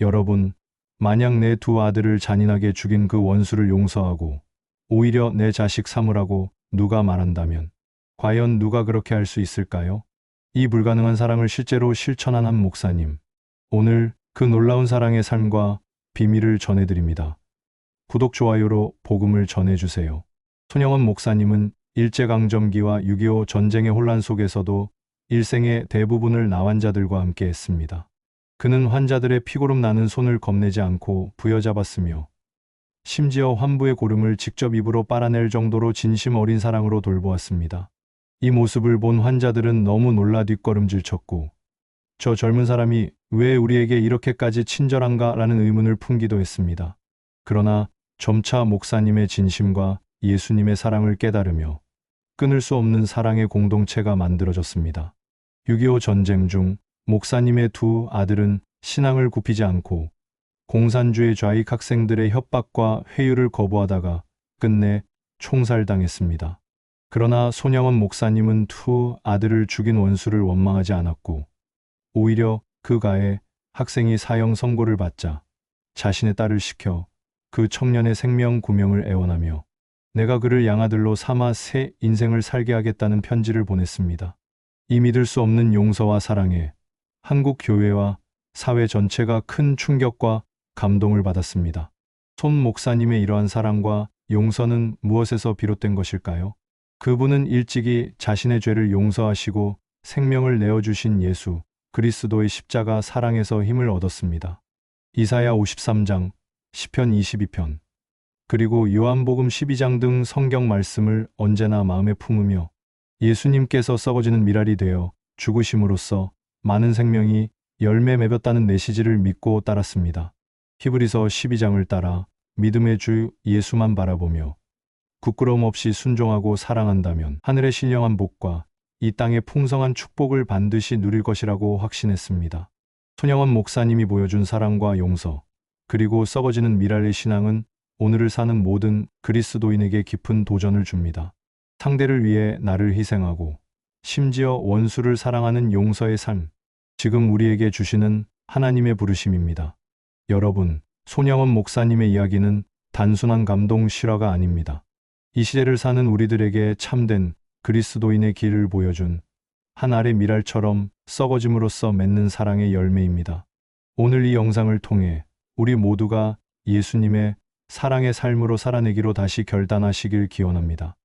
여러분, 만약 내 두 아들을 잔인하게 죽인 그 원수를 용서하고 오히려 내 자식 삼으라고 누가 말한다면 과연 누가 그렇게 할 수 있을까요? 이 불가능한 사랑을 실제로 실천한 한 목사님. 오늘 그 놀라운 사랑의 삶과 비밀을 전해드립니다. 구독, 좋아요로 복음을 전해주세요. 손영원 목사님은 일제강점기와 6.25 전쟁의 혼란 속에서도 일생의 대부분을 나환자들과 함께 했습니다. 그는 환자들의 피고름 나는 손을 겁내지 않고 부여잡았으며 심지어 환부의 고름을 직접 입으로 빨아낼 정도로 진심 어린 사랑으로 돌보았습니다. 이 모습을 본 환자들은 너무 놀라 뒷걸음질 쳤고 저 젊은 사람이 왜 우리에게 이렇게까지 친절한가 라는 의문을 품기도 했습니다. 그러나 점차 목사님의 진심과 예수님의 사랑을 깨달으며 끊을 수 없는 사랑의 공동체가 만들어졌습니다. 6.25 전쟁 중 목사님의 두 아들은 신앙을 굽히지 않고 공산주의 좌익 학생들의 협박과 회유를 거부하다가 끝내 총살당했습니다. 그러나 손영원 목사님은 두 아들을 죽인 원수를 원망하지 않았고 오히려 그 가에 학생이 사형 선고를 받자 자신의 딸을 시켜 그 청년의 생명 구명을 애원하며 내가 그를 양아들로 삼아 새 인생을 살게 하겠다는 편지를 보냈습니다. 이 믿을 수 없는 용서와 사랑에 한국 교회와 사회 전체가 큰 충격과 감동을 받았습니다. 손 목사님의 이러한 사랑과 용서는 무엇에서 비롯된 것일까요? 그분은 일찍이 자신의 죄를 용서하시고 생명을 내어주신 예수, 그리스도의 십자가 사랑에서 힘을 얻었습니다. 이사야 53장, 시편 22편, 그리고 요한복음 12장 등 성경 말씀을 언제나 마음에 품으며 예수님께서 썩어지는 미랄이 되어 죽으심으로써 많은 생명이 열매 맺었다는 메시지를 믿고 따랐습니다. 히브리서 12장을 따라 믿음의 주 예수만 바라보며 부끄러움 없이 순종하고 사랑한다면 하늘의 신령한 복과 이 땅의 풍성한 축복을 반드시 누릴 것이라고 확신했습니다. 손영원 목사님이 보여준 사랑과 용서, 그리고 썩어지는 미랄의 신앙은 오늘을 사는 모든 그리스도인에게 깊은 도전을 줍니다. 상대를 위해 나를 희생하고 심지어 원수를 사랑하는 용서의 삶, 지금 우리에게 주시는 하나님의 부르심입니다. 여러분, 손영원 목사님의 이야기는 단순한 감동 실화가 아닙니다. 이 시대를 사는 우리들에게 참된 그리스도인의 길을 보여준 한 알의 미랄처럼 썩어짐으로써 맺는 사랑의 열매입니다. 오늘 이 영상을 통해 우리 모두가 예수님의 사랑의 삶으로 살아내기로 다시 결단하시길 기원합니다.